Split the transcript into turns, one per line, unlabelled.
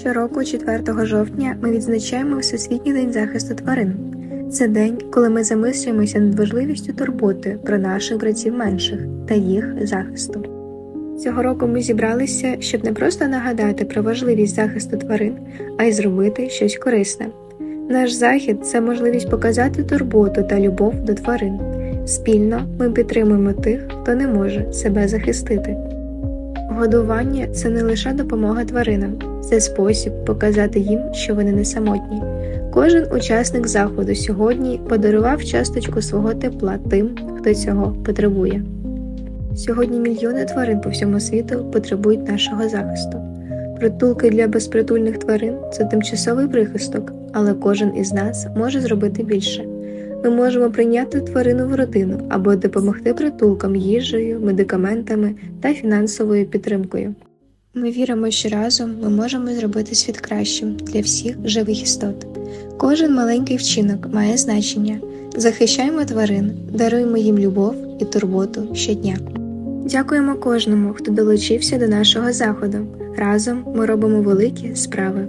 Щороку, 4 жовтня, ми відзначаємо Всесвітній день захисту тварин. Це день, коли ми замислюємося над важливістю турботи про наших братів менших та їх захисту. Цього року ми зібралися, щоб не просто нагадати про важливість захисту тварин, а й зробити щось корисне. Наш захід це можливість показати турботу та любов до тварин. Спільно ми підтримуємо тих, хто не може себе захистити. Годування це не лише допомога тваринам, це спосіб показати їм, що вони не самотні. Кожен учасник заходу сьогодні подарував часточку свого тепла тим, хто цього потребує. Сьогодні мільйони тварин по всьому світу потребують нашого захисту. Притулки для безпритульних тварин це тимчасовий прихисток, але кожен із нас може зробити більше. Ми можемо прийняти тварину в родину або допомогти притулкам їжею, медикаментами та фінансовою підтримкою. Ми віримо, що разом ми можемо зробити світ кращим для всіх живих істот. Кожен маленький вчинок має значення. Захищаємо тварин, даруємо їм любов і турботу щодня. Дякуємо кожному, хто долучився до нашого заходу. Разом ми робимо великі справи.